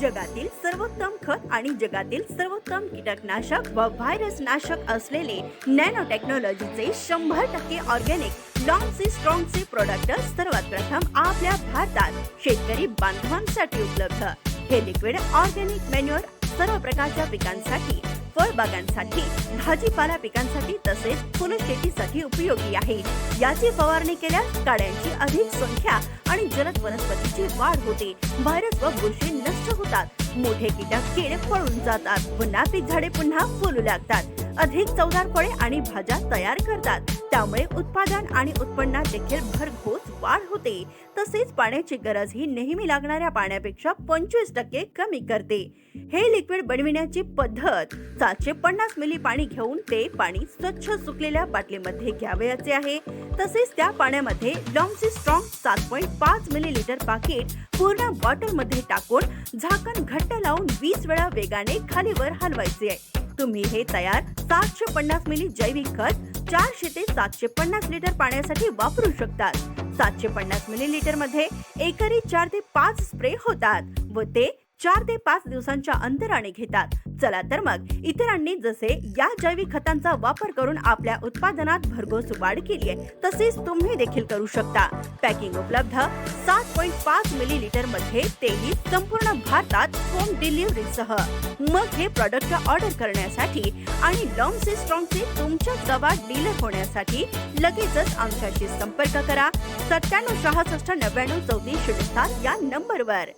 जगातील सर्वोत्तम खत आणि जगातील सर्वोत्तम कीटकनाशक व व्हायरस नाशक असलेले नॅनो टेक्नॉलॉजीचे शंभर टक्के ऑर्गॅनिक लॉन्गचे स्ट्रॉंगचे प्रोडक्ट सर्वात प्रथम आपल्या भारतात शेतकरी बांधवांसाठी उपलब्ध. हे लिक्विड ऑर्गॅनिक मॅन्युअर सर्व प्रकारच्या पिकांसाठी फळबागांसाठी भाजीपाला पिकांसाठी तसेच फुलशेतीसाठी उपयोगी आहे. याची फवारणी केल्यास काड्यांची अधिक संख्या आणि जलद वनस्पतीची वाढ होते. व्हायरस व बुरशी नष्ट होतात. मोठे कीटक कीड पळून जातात व नापीक झाडे पुन्हा फुलू लागतात. अधिक चवदार फळे आणि भाज्या तयार करतात. त्यामुळे उत्पादन आणि उत्पन्नात देखील भरघोस वाढ होते. तसेच पाण्याची गरज ही नेहमी लागणाऱ्या पाण्यापेक्षा पंचवीस टक्के कमी करते. हे लिक्विड बनविण्याची पद्धत सातशे पन्नास मिली पाणी घेऊन ते पाणी स्वच्छ सुकलेल्या बाटलीमध्ये घ्यावयाचे आहे. तसेच त्या पाण्यामध्ये लॉंगची स्ट्रॉंग सात पॉईंट पाच मिली लिटर पाकिट पूर्ण बॉटलमध्ये टाकून झाकण घट्ट लावून वीस वेळा वेगाने खालीवर हलवायचे आहे. तुम्ही हे तयार सातशे पन्नास मिली जैविक खत चारशे ते सातशे पन्नास लिटर पाण्यासाठी वापरू शकतात. सातशे पन्नास मिली लिटरमध्ये एकरी चार ते पाच स्प्रे होतात व ते चार ते पाच दिवसांच्या अंतराने घेतात. चला तर मग इतरांनी जसे या जैविक खतांचा वापर करून आपल्या उत्पादनात भरघोस वाढ केली आहे तसेच तुम्ही देखील करू शकता. पॅकिंग उपलब्ध सात पॉईंट पाच मिली लिटरमध्ये तेही संपूर्ण भारतात होम डिलिव्हरी सह. मग हे प्रॉडक्ट ऑर्डर करण्यासाठी आणि लॉंगचे स्ट्रॉंगचे तुमच्या जवळ डीलर होण्यासाठी लगेचच आमच्याशी संपर्क करा. सत्त्याण्णव सहासष्ट नव्याण्णव चौतीस शून्य सात या नंबरवर